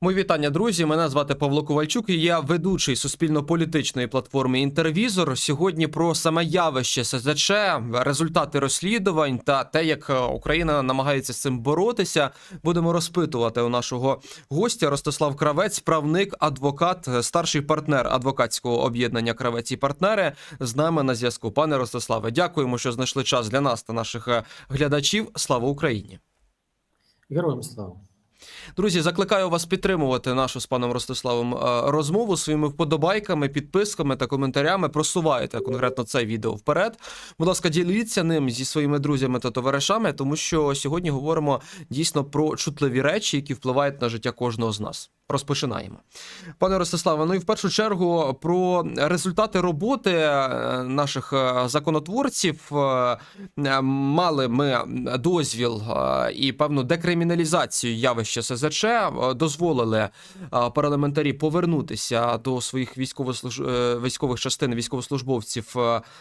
Мої вітання, друзі. Мене звати Павло Ковальчук. і Я ведучий суспільно-політичної платформи Інтервізор. Сьогодні про саме явище СЗЧ, результати розслідувань та те, як е, Україна намагається з цим боротися. Будемо розпитувати у нашого гостя Ростислав Кравець, правник, адвокат, е, старший партнер адвокатського об'єднання Кравець і партнери. З нами на зв'язку. Пане Ростиславе, дякуємо, що знайшли час для нас та наших е, глядачів. Слава Україні! Героям слава. Друзі, закликаю вас підтримувати нашу з паном Ростиславом е, розмову своїми вподобайками, підписками та коментарями. Просувайте конкретно це відео вперед. Будь ласка, діліться ним зі своїми друзями та товаришами, тому що сьогодні говоримо дійсно про чутливі речі, які впливають на життя кожного з нас. Розпочинаємо, пане Ростиславе. Ну і в першу чергу про результати роботи е, наших е, законотворців Е, мали ми дозвіл і певну декриміналізацію явища СЗЧ. Дозволили парламентарі повернутися до своїх військовослуж... військових частин військовослужбовців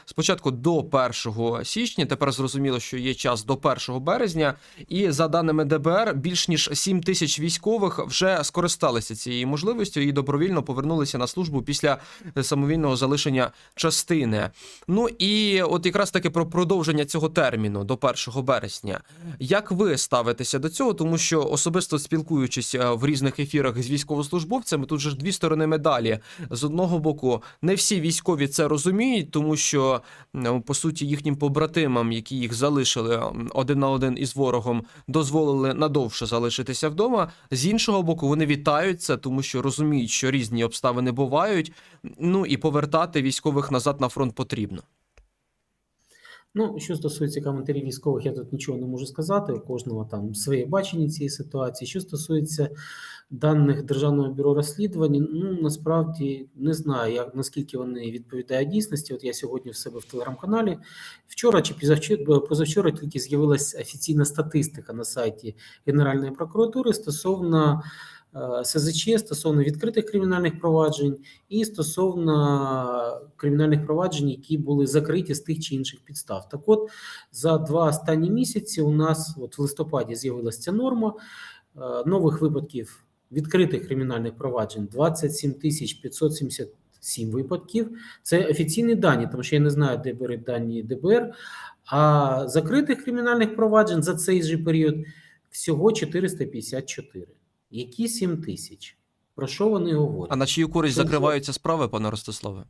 спочатку до 1 січня. Тепер зрозуміло, що є час до 1 березня. І за даними ДБР, більш ніж 7 тисяч військових вже скористалися цією можливістю і добровільно повернулися на службу після самовільного залишення частини. Ну і от якраз таки про продовження цього терміну до 1 березня. Як ви ставитеся до цього? Тому що особисто спілкуючись е, в різних ефірах з військовослужбовцями, тут же ж дві сторони медалі. З одного боку, не всі військові це розуміють, тому що по суті їхнім побратимам, які їх залишили один на один із ворогом, дозволили надовше залишитися вдома. З іншого боку, вони вітають це, тому що розуміють, що різні обставини бувають. Ну і повертати військових назад на фронт потрібно. Ну, що стосується коментарів військових, я тут нічого не можу сказати. У кожного там своє бачення цієї ситуації. Що стосується даних Державного бюро розслідувань, ну насправді не знаю, як наскільки вони відповідають дійсності. От я сьогодні в себе в телеграм-каналі. Вчора чи позавчора, позавчора тільки з'явилася офіційна статистика на сайті Генеральної прокуратури стосовно. СЗЧ стосовно відкритих кримінальних проваджень і стосовно кримінальних проваджень, які були закриті з тих чи інших підстав. Так от, за два останні місяці у нас от в листопаді з'явилася ця норма е, нових випадків відкритих кримінальних проваджень 27 тисяч 577 випадків. Це офіційні дані, тому що я не знаю, де беруть дані ДБР. А закритих кримінальних проваджень за цей же період всього 454. Які 7 тисяч? Про що вони говорять? А на чию користь Це закриваються справи, пане Ростиславе?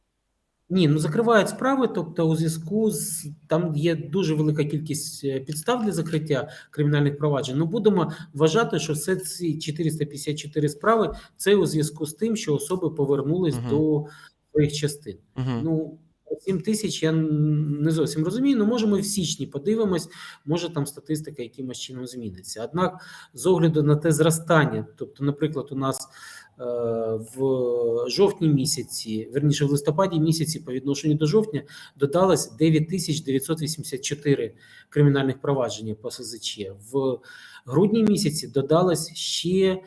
Ні, ну закривають справи, тобто у зв'язку з там є дуже велика кількість е, підстав для закриття кримінальних проваджень. Ну будемо вважати, що все ці 454 справи це у зв'язку з тим, що особи повернулись Мгм. до своїх частин. Угу. Ну 7 тисяч я не зовсім розумію. Ну може ми в січні подивимось, може там статистика якимось чином зміниться. Однак, з огляду на те зростання, тобто, наприклад, у нас е, в жовтні місяці, верніше в листопаді місяці, по відношенню до жовтня, додалось 9984 кримінальних провадження по СЗЧ. В грудні місяці додалось ще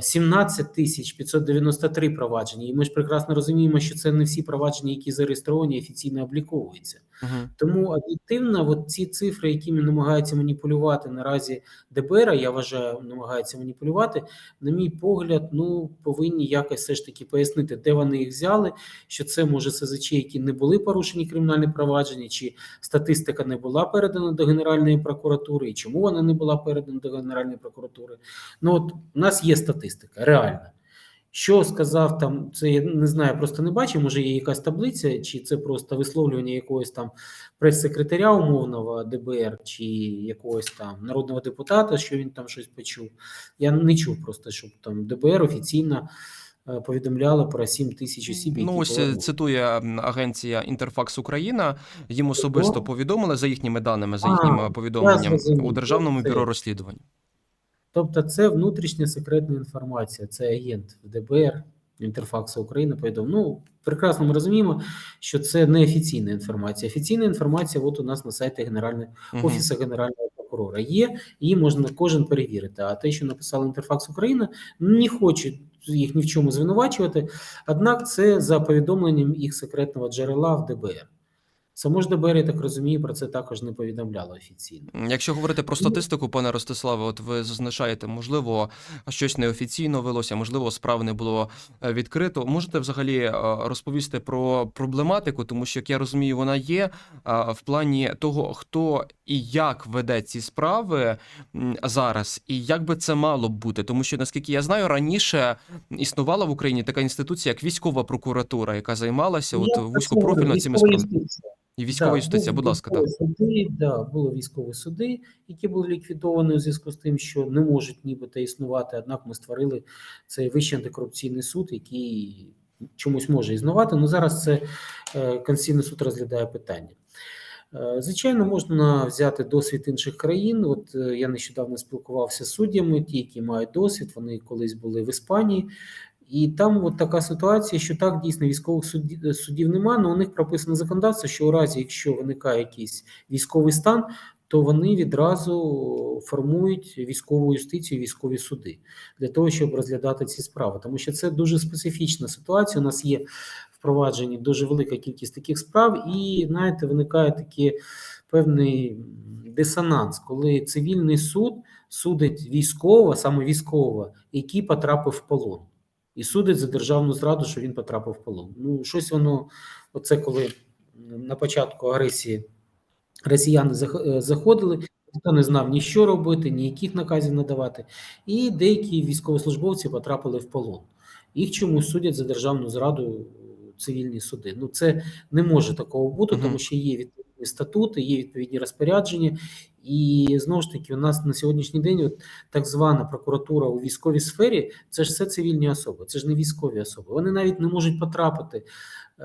17 тисяч 593 провадження. І ми ж прекрасно розуміємо, що це не всі провадження, які зареєстровані, офіційно обліковуються. Угу. Тому об'єктивно, от ці цифри, якими намагаються маніпулювати наразі ДБР, я вважаю, намагаються маніпулювати. На мій погляд, ну повинні якось все ж таки пояснити, де вони їх взяли. Що це може СЗЧ, які не були порушені кримінальні провадження, чи статистика не була передана до Генеральної прокуратури, і чому вона не була передана до Генеральної прокуратури. Ну от у нас є статистика, реальна. Що сказав там, це я не знаю, просто не бачив. Може, є якась таблиця, чи це просто висловлювання якогось там прес-секретаря умовного ДБР, чи якогось там народного депутата, що він там щось почув. Я не чув просто, щоб там ДБР офіційно е, повідомляло про 7 тисяч осіб. які Ну, ось е, цитує агенція Інтерфакс Україна. Їм особисто повідомили за їхніми даними, за їхніми я повідомленням у Державному бюро розслідувань. Тобто, це внутрішня секретна інформація, це агент в ДБР, Інтерфаксу України повідомив. Ну, прекрасно ми розуміємо, що це не офіційна інформація. Офіційна інформація, от у нас на сайті Генерального Мгм. Офісу Генерального прокурора є, її можна кожен перевірити. А те, що написав Інтерфакс Україна, не хочу їх ні в чому звинувачувати. Однак, це за повідомленням їх секретного джерела в ДБР. Само ж ДБР, я так розумію, про це також не повідомляло офіційно. Якщо говорити про статистику, пане Ростиславе, от ви зазначаєте, можливо, щось неофіційно велося, можливо, справ не було е, відкрито. Можете взагалі е, розповісти про проблематику, тому що, як я розумію, вона є в плані того, хто і як веде ці справи зараз, і як би це мало б бути, тому що наскільки я знаю, раніше існувала в Україні така інституція, як військова прокуратура, яка займалася от Я про вузькопрофільно цими справами. І військова Да, юстиція, будь ласка, так. Суди, да, були військові суди, які були ліквідовані у зв'язку з тим, що не можуть нібито існувати. Однак ми створили цей Вищий антикорупційний суд, який чомусь може існувати. Ну зараз це е, Конституційний суд розглядає питання. Е, Звичайно, можна взяти досвід інших країн. От е, я нещодавно спілкувався з суддями, ті, які мають досвід, вони колись були в Іспанії. І там от така ситуація, що так дійсно військових судів, судів немає, але у них прописано законодавство, що у разі, якщо виникає якийсь військовий стан, то вони відразу формують військову юстицію, військові суди для того, щоб розглядати ці справи. Тому що це дуже специфічна ситуація. У нас є впроваджені дуже велика кількість таких справ, і знаєте, виникає такий певний дисонанс, коли цивільний суд судить військового, саме військового, який потрапив в полон і судить за державну зраду, що він потрапив в полон. Ну, щось воно, оце коли на початку агресії росіяни е, заходили, ніхто не знав ні що робити, ні яких наказів надавати. І деякі військовослужбовці потрапили в полон. Їх чомусь судять за державну зраду е, цивільні суди. Ну, це не може такого бути, тому що є відповідні статути, є відповідні розпорядження. І знову ж таки, у нас на сьогоднішній день от так звана прокуратура у військовій сфері це ж все цивільні особи, це ж не військові особи. Вони навіть не можуть потрапити е,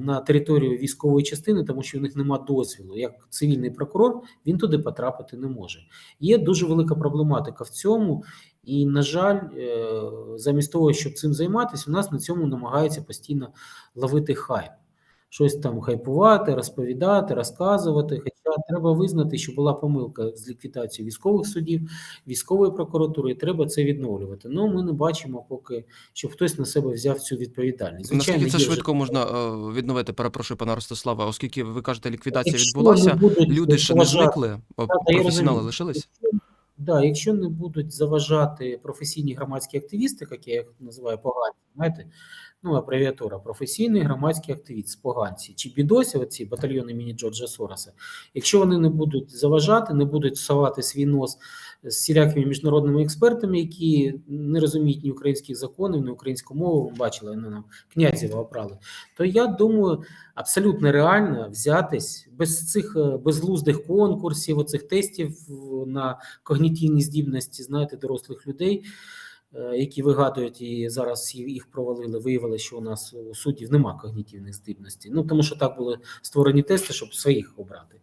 на територію військової частини, тому що в них нема дозвілу. Як цивільний прокурор він туди потрапити не може. Є дуже велика проблематика в цьому. І, на жаль, е, замість того, щоб цим займатися, у нас на цьому намагаються постійно ловити хайп. Щось там хайпувати, розповідати, розказувати. Хоча треба визнати, що була помилка з ліквідацією військових судів, військової прокуратури, і треба це відновлювати. Ну ми не бачимо, поки щоб хтось на себе взяв цю відповідальність. Наскільки це є вже- швидко можна е, відновити? Перепрошую, пана Ростислава, оскільки ви кажете, ліквідація Якщо відбулася, будуть люди ще не зникли, професіонали розумію. лишились. Да, якщо не будуть заважати професійні громадські активісти, як я їх називаю поганці, знаєте, ну абревіатура професійний громадський активіст, поганці. Чи бідосі, оці батальйони імені Джорджа Сороса, якщо вони не будуть заважати, не будуть совати свій нос з всілякими міжнародними експертами, які не розуміють ні українських законів, ні українську мову, ви бачили, вони нам князєва обрали, то я думаю, абсолютно реально взятись без цих е, безглуздих конкурсів, оцих тестів е, на когнітивні здібності, знаєте, дорослих людей, які вигадують і зараз їх- провалили. Виявилося, що у нас у суддів нема когнітивних здібностей. Ну тому що так були створені тести, щоб своїх обрати.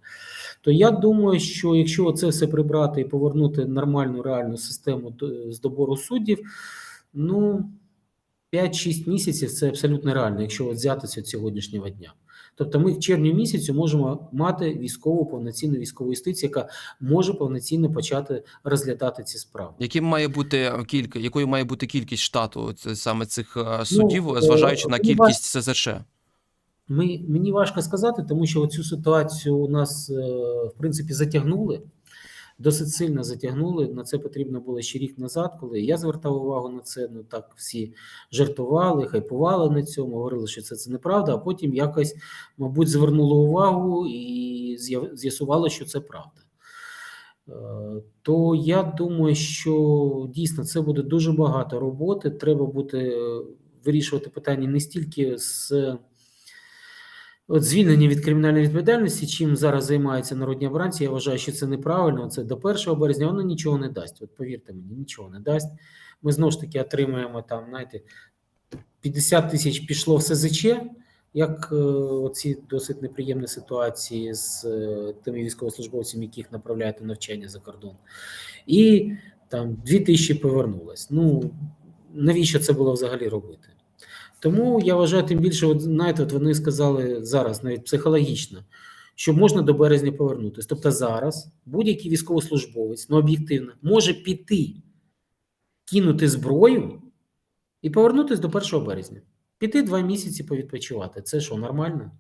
То я думаю, що якщо це все прибрати і повернути нормальну реальну систему з добору суддів, ну 5-6 місяців це абсолютно реально, якщо от взятися від сьогоднішнього дня. Тобто ми в червні місяці можемо мати військову повноцінну військову юстицію, яка може повноцінно почати розглядати ці справи. Яким має бути кілька, якою має бути кількість штату саме цих судів, ну, зважаючи е, на кількість СЗЧ? Ми, мені важко сказати, тому що цю ситуацію у нас е, в принципі затягнули. Досить сильно затягнули. На це потрібно було ще рік назад, коли я звертав увагу на це. Ну так всі жартували, хайпували на цьому, говорили, що це, це неправда, а потім якось, мабуть, звернули увагу і з'ясувало, що це правда. Е, То я думаю, що дійсно це буде дуже багато роботи. Треба буде е, вирішувати питання не стільки з От звільнення від кримінальної відповідальності, чим зараз займаються народні обранці, я вважаю, що це неправильно. Це до 1 березня воно нічого не дасть. От повірте мені, нічого не дасть. Ми знову ж таки отримаємо там, знаєте, 50 тисяч пішло в СЗЧ, як е, оці досить неприємні ситуації з е, тими військовослужбовцями, яких направляють на навчання за кордон. І там 2 тисячі повернулось. Ну навіщо це було взагалі робити? Тому я вважаю, тим більше, от, знаєте, от вони сказали зараз, навіть психологічно, що можна до березня повернутися. Тобто зараз будь-який військовослужбовець, ну об'єктивно, може піти, кинути зброю і повернутися до 1 березня. Піти два місяці повідпочивати. Це що, нормально?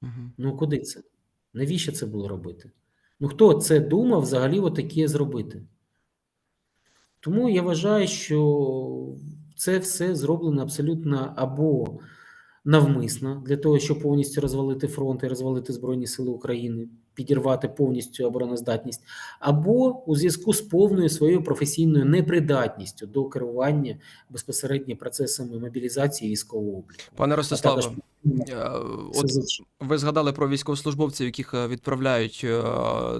Мгм. Ну куди це? Навіщо це було робити? Ну хто це думав взагалі отаке зробити? Тому я вважаю, що це все зроблено абсолютно або навмисно для того, щоб повністю розвалити фронт і розвалити Збройні Сили України, підірвати повністю обороноздатність, або у зв'язку з повною своєю професійною непридатністю до керування безпосередньо процесами мобілізації військового обліку. Пане Ростиславе, також е, от ви згадали про військовослужбовців, яких е, відправляють е,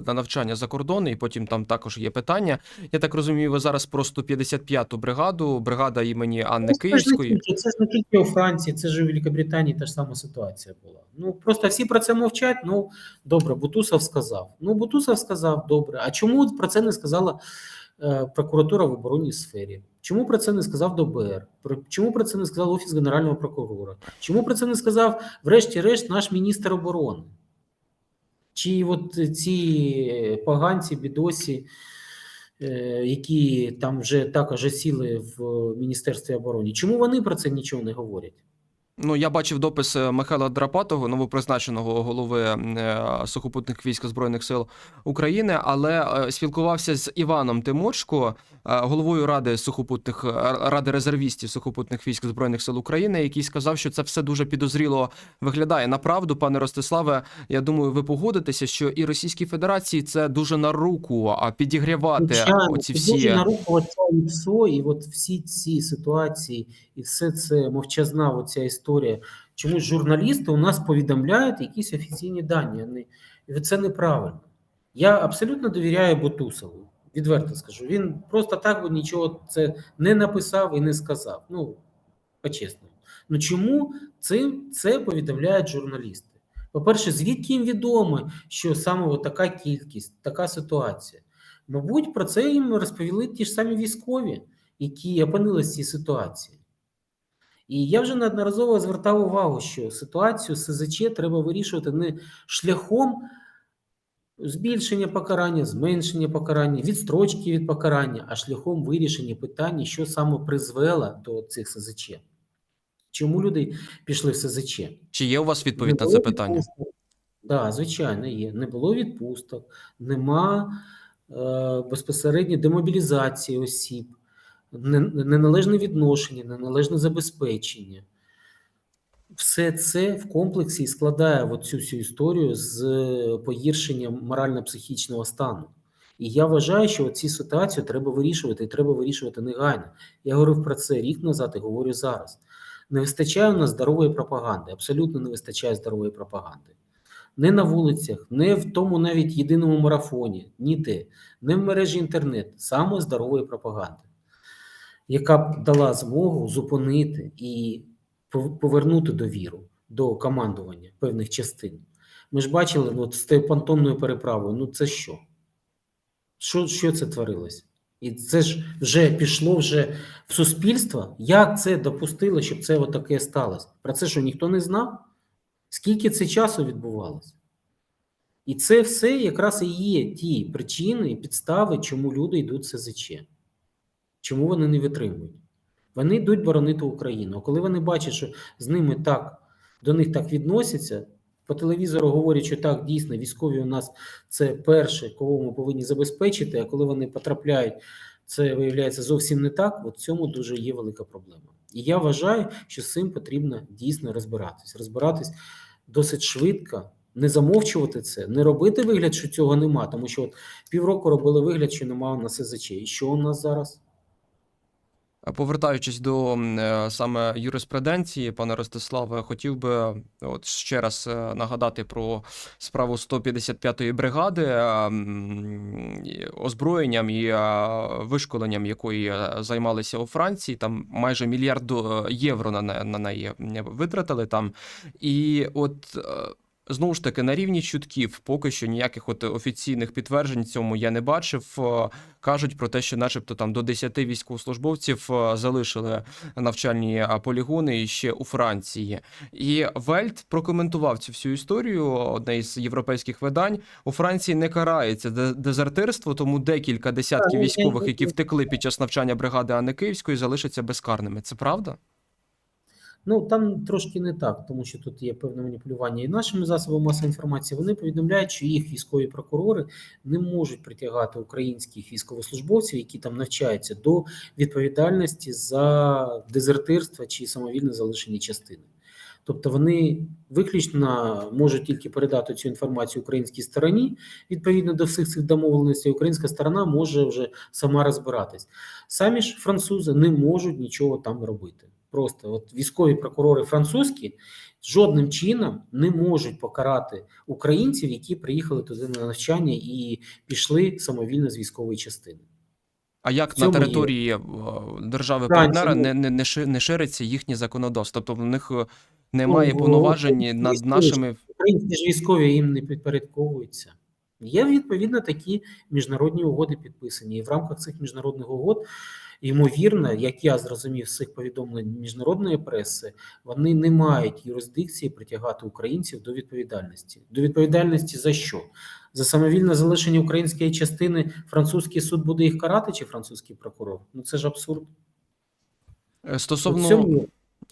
на навчання за кордон, і потім там також є питання. Я так розумію, ви зараз про 155-ту бригаду, бригада імені Анни Це Київської. Це ж не тільки у Франції, це ж у Великобританії та ж сама ситуація була. Ну просто всі про це мовчать. Ну добре, Бутусов сказав. Ну Бутусов сказав, добре. А чому про це не сказала е, прокуратура в оборонній сфері? Чому про це не сказав ДБР? Чому про це не сказав Офіс Генерального прокурора? Чому про це не сказав, врешті-решт, наш міністр оборони? Чи от ці поганці, бідосі, е, які там вже також сіли в Міністерстві оборони, чому вони про це нічого не говорять? Ну, я бачив допис е, Михайла Драпатого, новопризначеного голови е, сухопутних військ Збройних сил України, але е, спілкувався з Іваном Тимочко, головою ради сухопутних ради резервістів сухопутних військ Збройних сил України, який сказав, що це все дуже підозріло виглядає. Направду, пане Ростиславе, я думаю, ви погодитеся, що і Російській Федерації це дуже на руку, а підігрівати Звичайно, оці всі дуже на руку оця ІПСО, і от всі ці ситуації, і все це мовчазна оця історія. Чомусь журналісти у нас повідомляють якісь офіційні дані. І це неправильно. Я абсолютно довіряю Бутусову, відверто скажу. Він просто так би нічого це не написав і не сказав. Ну, по-чесному. Ну чому цим це повідомляють журналісти? По-перше, звідки їм відомо, що саме така кількість, така ситуація? Мабуть, про це їм розповіли ті ж самі військові, які опинилися в цій ситуації. І я вже неодноразово звертав увагу, що ситуацію з СЗЧ треба вирішувати не шляхом збільшення покарання, зменшення покарання, відстрочки від покарання, а шляхом вирішення питання, що саме призвело до цих СЗЧ. Чому люди пішли в СЗЧ? чи є у вас відповідь на це питання? відпусток. Да, звичайно, є. Не було відпусток, нема е, безпосередньо демобілізації осіб, неналежне відношення, неналежне забезпечення. Все це в комплексі складає от цю всю історію з е, погіршенням морально-психічного стану. І я вважаю, що ці ситуацію треба вирішувати, і треба вирішувати негайно. Я говорив про це рік назад і говорю зараз. Не вистачає у нас здорової пропаганди, абсолютно не вистачає здорової пропаганди. Не на вулицях, не в тому навіть єдиному марафоні, ніде, не в мережі інтернет, саме здорової пропаганди, яка б дала змогу зупинити і повернути довіру до командування певних частин. Ми ж бачили от, з тією понтонною переправою, ну це що? Що, що це творилось? І це ж вже пішло вже в суспільство. Як це допустило, щоб це таке сталося? Про це що ніхто не знав? Скільки це часу відбувалося? І це все якраз і є ті причини і підстави, чому люди йдуть в СЗЧ. Чому вони не витримують? Вони йдуть боронити Україну. А коли вони бачать, що з ними так, до них так відносяться, по телевізору говорять, що так, дійсно, військові у нас це перше, кого ми повинні забезпечити, а коли вони потрапляють, це виявляється зовсім не так. От в цьому дуже є велика проблема. І я вважаю, що з цим потрібно дійсно розбиратись. Розбиратись досить швидко, не замовчувати це, не робити вигляд, що цього нема, тому що от півроку робили вигляд, що немає у нас СЗЧ. І що у нас зараз? Повертаючись до е, саме юриспруденції, пане Ростиславе, хотів би от ще раз е, нагадати про справу 155-ї бригади, е, озброєнням і вишколенням якої займалися у Франції. Там майже мільярд євро на неї витратили там. І от. Знову ж таки, на рівні чутків, поки що ніяких от офіційних підтверджень цьому я не бачив. Е, Кажуть про те, що, начебто, там до 10 військовослужбовців е, залишили навчальні е, полігони ще у Франції. І Вельт прокоментував цю всю історію. Одне із європейських видань у Франції не карається дезертирство, тому декілька десятків військових, які втекли під час навчання бригади Анни Київської, залишаться безкарними. Це правда? Ну там трошки не так, тому що тут є певне маніпулювання і нашими засобами масової інформації. Вони повідомляють, що їх військові прокурори не можуть притягати українських військовослужбовців, які там навчаються, до відповідальності за дезертирство чи самовільне залишення частини. Тобто вони виключно можуть тільки передати цю інформацію українській стороні відповідно до всіх цих домовленостей. Українська сторона може вже сама розбиратись. Самі ж французи не можуть нічого там робити. Просто от військові прокурори французькі жодним чином не можуть покарати українців, які приїхали туди на навчання і пішли самовільно з військової частини. А як на території є. е, держави партнера не, не, не, ши- не шириться їхнє законодавство? Тобто в них е, немає Ну, повноважень над нашими. Українські ж військові їм не підпорядковуються. Є відповідно такі міжнародні угоди підписані. І в рамках цих міжнародних угод, ймовірно, як я зрозумів з цих повідомлень міжнародної преси, вони не мають юрисдикції притягати українців до відповідальності. До відповідальності за що? За самовільне залишення української частини французький суд буде їх карати, чи французький прокурор? Ну це ж абсурд. Е, Стосовно цьому-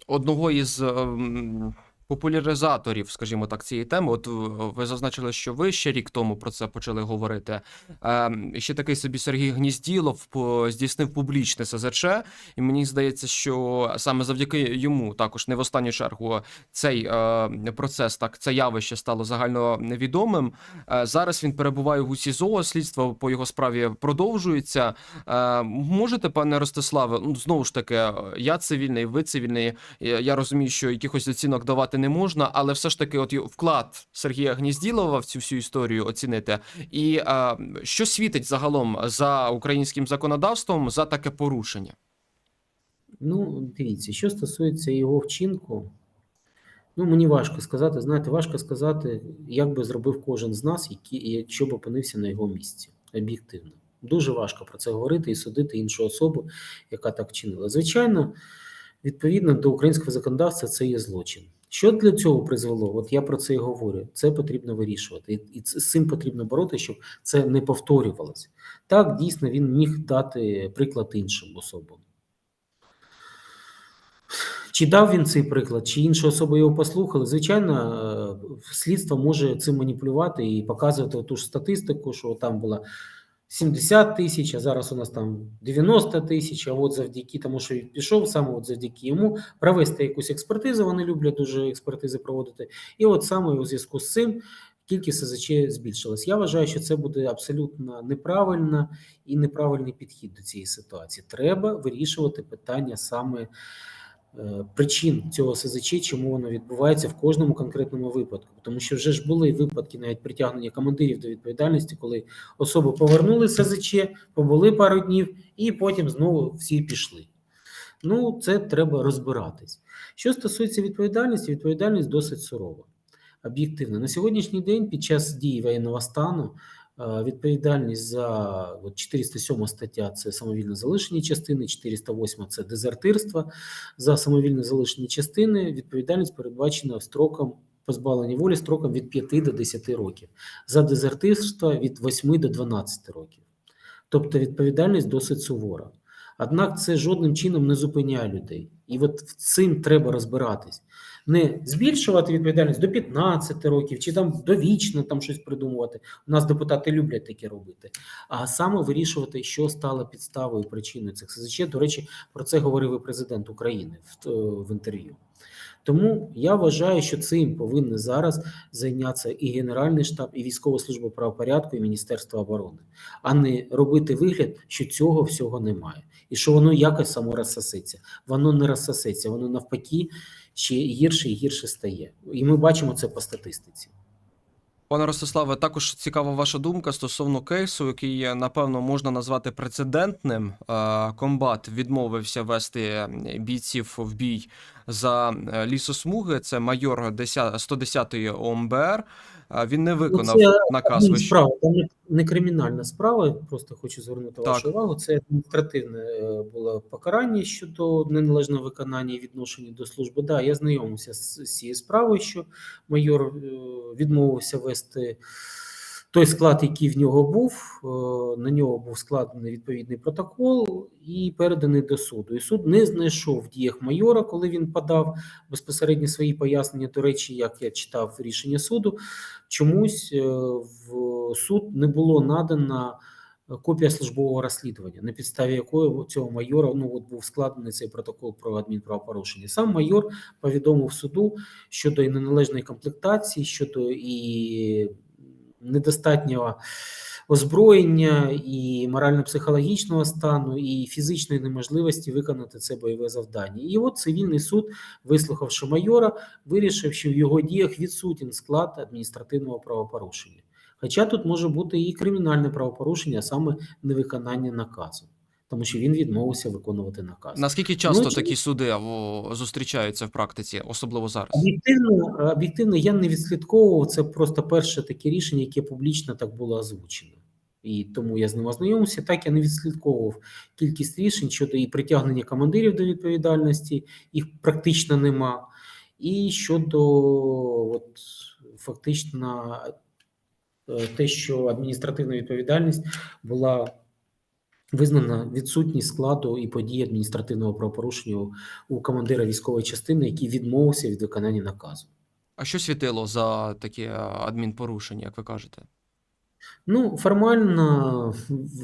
одного із ем, популяризаторів, скажімо так, цієї теми. От е, ви зазначили, що ви ще рік тому про це почали говорити. Ем, ще такий собі Сергій Гнізділов здійснив публічне СЗЧ, і мені здається, що саме завдяки йому, також не в останню чергу, цей е, процес, так це явище стало загально невідомим. Е, зараз він перебуває в СІЗО, слідство по його справі продовжується. Е, можете, пане Ростиславе, ну знову ж таки, е, я цивільний, ви цивільний. Я розумію, що якихось оцінок давати не можна, але все ж таки, от вклад Сергія Гнізділова в цю всю історію оцінити. І е, що світить загалом за українським законодавством за таке порушення? Ну, дивіться, що стосується його вчинку, ну мені важко сказати. Знаєте, важко сказати, як би зробив кожен з нас, які, якщо б опинився на його місці. Об'єктивно. Дуже важко про це говорити і судити іншу особу, яка так вчинила. Звичайно, відповідно до українського законодавства, це є злочин. Що для цього призвело? От я про це і говорю. Це потрібно вирішувати, і, з цим потрібно боротися, щоб це не повторювалося. Так, дійсно, він міг дати приклад іншим особам. Чи дав він цей приклад, чи інші особи його послухали? Звичайно, е, слідство може цим маніпулювати і показувати ту ж статистику, що там була 70 тисяч, а зараз у нас там 90 тисяч. А от завдяки тому, що він пішов, саме от завдяки йому провести якусь експертизу. Вони люблять дуже експертизи проводити. І от саме у зв'язку з цим кількість СЗЧ збільшилась. Я вважаю, що це буде абсолютно неправильно і неправильний підхід до цієї ситуації. Треба вирішувати питання саме причин цього СЗЧ, чому воно відбувається в кожному конкретному випадку. Тому що вже ж були випадки навіть притягнення командирів до відповідальності, коли особи повернули СЗЧ, побули пару днів, і потім знову всі пішли. Ну, це треба розбиратись. Що стосується відповідальності, відповідальність досить сурова. Об'єктивно, на сьогоднішній день під час дії воєнного стану е, відповідальність за от 407 стаття це самовільне залишення частини, 408 це дезертирство. За самовільне залишення частини відповідальність передбачена строком позбавлення волі строком від 5 до 10 років. За дезертирство від 8 до 12 років. Тобто відповідальність досить сувора. Однак це жодним чином не зупиняє людей. І от цим треба розбиратись. Не збільшувати відповідальність до 15 років чи там довічно там щось придумувати. У нас депутати люблять таке робити. А саме вирішувати, що стало підставою причиною цих СЗЧ. До речі, про це говорив і президент України в, е, в інтерв'ю. Тому я вважаю, що цим повинні зараз зайнятися і Генеральний штаб, і Військова служба правопорядку, і Міністерство оборони, а не робити вигляд, що цього всього немає, і що воно якось само розсосеться. Воно не розсосеться, воно навпаки ще гірше і гірше стає. І ми бачимо це по статистиці. Пане Ростиславе, також цікава ваша думка стосовно кейсу, який е, напевно можна назвати прецедентним. Е, Комбат відмовився вести бійців в бій за е, лісосмуги. Це майор 10 110-ї ОМБР. Він не виконав Ну, це наказ. Ні, справа, там не, кримінальна справа, просто хочу звернути Так. вашу увагу. Це адміністративне е, було покарання щодо неналежного виконання і відношення до служби. Да, я знайомився з, з цією справою, що майор е, відмовився вести той склад, який в нього був, е, на нього був складений відповідний протокол і переданий до суду. І суд не знайшов в діях майора, коли він подав безпосередньо свої пояснення. До речі, як я читав рішення суду, чомусь е, в суд не було надана копія службового розслідування, на підставі якої цього майора ну от був складений цей протокол про адмінправопорушення. Сам майор повідомив суду щодо і неналежної комплектації, щодо і недостатнього озброєння, і морально-психологічного стану, і фізичної неможливості виконати це бойове завдання. І от цивільний суд, вислухавши майора, вирішив, що в його діях відсутній склад адміністративного правопорушення. Хоча тут може бути і кримінальне правопорушення, а саме невиконання наказу, тому що він відмовився виконувати наказ. Наскільки часто Ну, чи- такі суди або зустрічаються в практиці, особливо зараз? Об'єктивно, об'єктивно, я не відслідковував. Це просто перше таке рішення, яке публічно так було озвучено. І тому я з ним ознайомився. Так я не відслідковував кількість рішень щодо і притягнення командирів до відповідальності, їх практично нема. І щодо от, фактично е, те, що адміністративна відповідальність була визнана відсутність складу і подій адміністративного правопорушення у- командира військової частини, який відмовився від виконання наказу. А що світило за такі адмінпорушення, як ви кажете? Ну, формально,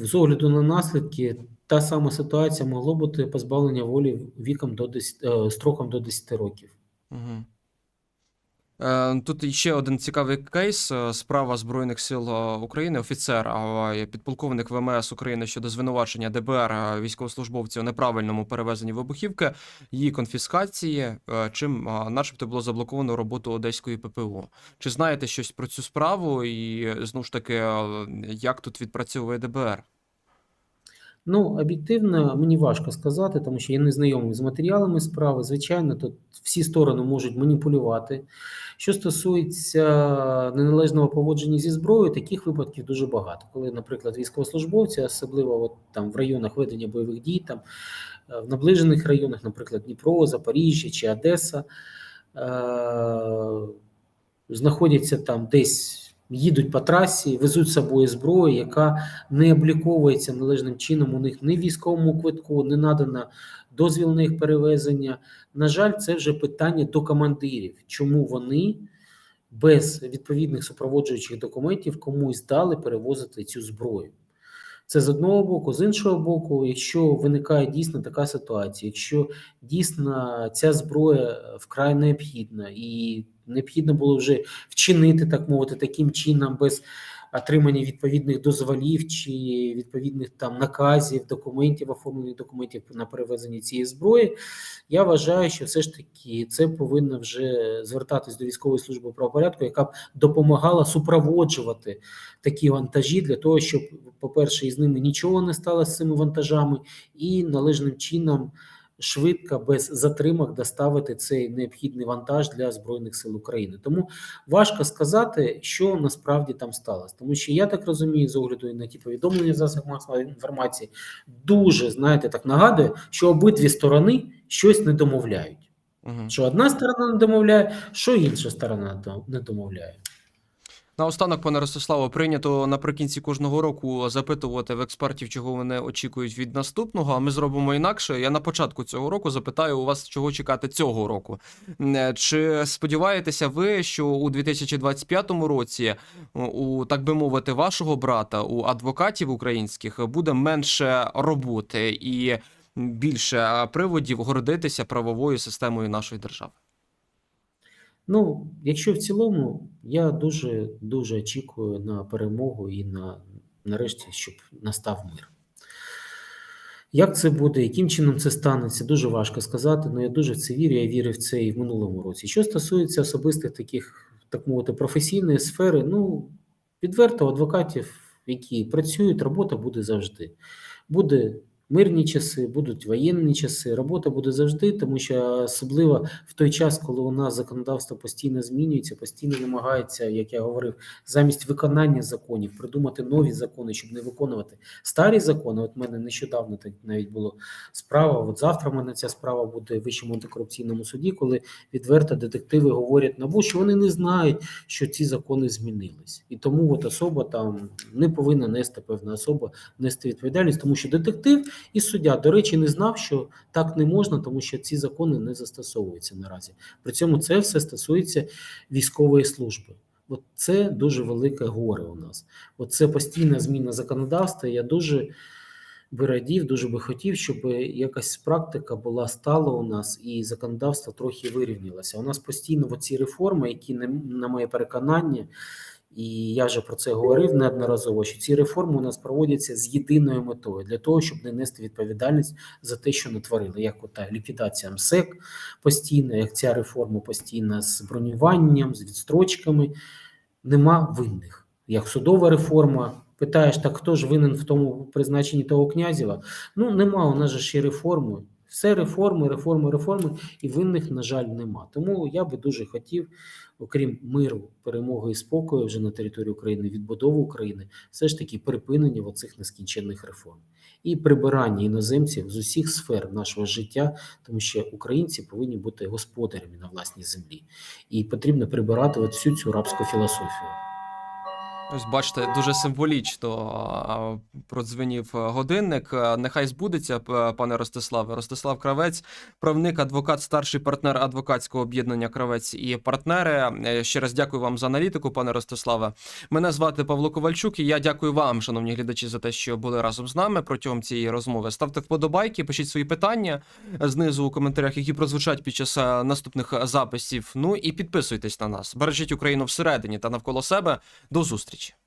з огляду на наслідки, та сама ситуація могло бути позбавлення волі віком до 10, е, строком до 10 років. Угу. Е, тут ще один цікавий кейс. е, Справа Збройних сил е, України, офіцер, підполковник ВМС України щодо звинувачення ДБР військовослужбовців у неправильному перевезенні вибухівки, її конфіскації, чим, начебто, було заблоковано роботу Одеської ППО. Чи знаєте щось про цю справу? І знову ж таки, як тут відпрацьовує ДБР? Ну, об'єктивно, мені важко сказати, тому що я не знайомий з матеріалами справи. Звичайно, тут всі сторони можуть маніпулювати. Що стосується неналежного поводження зі зброєю, таких випадків дуже багато. Коли, наприклад, військовослужбовці, особливо от, там в районах ведення бойових дій, там е, в наближених районах, наприклад, Дніпро, Запоріжжя чи Одеса, е- знаходяться там десь. Їдуть по трасі, везуть з собою зброю, яка не обліковується належним чином. У них в військовому квитку, не надано дозвіл на їх перевезення. На жаль, це вже питання до командирів, чому вони без відповідних супроводжуючих документів комусь дали перевозити цю зброю. Це з одного боку, з іншого боку, якщо виникає дійсно така ситуація, якщо дійсно ця зброя вкрай необхідна і необхідно було вже вчинити, так мовити, таким чином без отримання відповідних дозволів чи відповідних там наказів, документів, оформлених документів на перевезення цієї зброї, я вважаю, що все ж таки це повинно вже звертатись до військової служби правопорядку, яка б допомагала супроводжувати такі вантажі для того, щоб, по-перше, із ними нічого не стало з цими вантажами, і належним чином швидко, без затримок доставити цей необхідний вантаж для Збройних сил України. Тому важко сказати, що насправді там сталося. Тому що я так розумію, з огляду на ті повідомлення в засобах масової інформації, дуже, знаєте, так нагадує, що обидві сторони щось не домовляють. Угу. Що одна сторона не домовляє, що інша сторона не домовляє. Наостанок, пане Ростиславе, прийнято наприкінці кожного року запитувати в експертів, чого вони очікують від наступного. А ми зробимо інакше. Я на початку цього року запитаю у вас, чого чекати цього року. Е, Чи сподіваєтеся ви, що у 2025 році, у- так би мовити, вашого брата, у адвокатів українських буде менше роботи і більше приводів гордитися правовою системою нашої держави? Ну, якщо в цілому, я дуже дуже очікую на перемогу і на нарешті, щоб настав мир. Як це буде, яким чином це станеться, дуже важко сказати. але я дуже в це вірю. Я вірив в це і в минулому році. Що стосується особистих таких, так мовити, професійної сфери, ну відверто адвокатів, які працюють, робота буде завжди. Буде мирні часи, будуть воєнні часи. Робота буде завжди, тому що особливо в той час, коли у нас законодавство постійно змінюється, постійно намагається, як я говорив, замість виконання законів придумати нові закони, щоб не виконувати старі закони. От мене нещодавно так навіть було справа. От завтра в мене ця справа буде в Вищому антикорупційному суді, коли відверто детективи говорять набу, що вони не знають, що ці закони змінились, і тому от особа там не повинна нести певна особа нести відповідальність, тому що детектив і суддя, до речі, не знав, що так не можна, тому що ці закони не застосовуються наразі. При цьому це все стосується військової служби. От це дуже велике горе у нас. От це постійна зміна законодавства. Я дуже би радів, дуже би хотів, щоб якась практика була стала у нас і законодавство трохи вирівнялося. У нас постійно ці реформи, які на, моє переконання, і я вже про це говорив неодноразово, що ці реформи у нас проводяться з єдиною метою для того, щоб не нести відповідальність за те, що натворили, як ота ліквідація МСЕК постійна, як ця реформа постійна з бронюванням, з відстрочками. Нема винних. Як судова реформа, питаєш, так хто ж винен в тому призначенні того князєва? Ну нема. У нас же ще реформи. Все реформи, реформи, реформи, і винних, на жаль, нема. Тому я би дуже хотів, окрім миру, перемоги і спокою вже на території України, відбудови України, все ж таки припинення оцих нескінченних реформ і прибирання іноземців з усіх сфер нашого життя, тому що українці повинні бути господарями на власній землі, і потрібно прибирати всю цю рабську філософію. Ось бачите, дуже символічно продзвенів е, годинник. Е, Нехай збудеться, пане Ростиславе. Ростислав Кравець, правник, адвокат, старший партнер адвокатського об'єднання Кравець і партнери. Е, Ще раз дякую вам за аналітику, пане Ростиславе. Мене звати Павло Ковальчук, і я дякую вам, шановні глядачі, за те, що були разом з нами протягом цієї розмови. Ставте вподобайки, пишіть свої питання знизу у коментарях, які прозвучать під час наступних записів. Ну і підписуйтесь на нас. Бережіть Україну всередині та навколо себе. До зустрічі тисяч.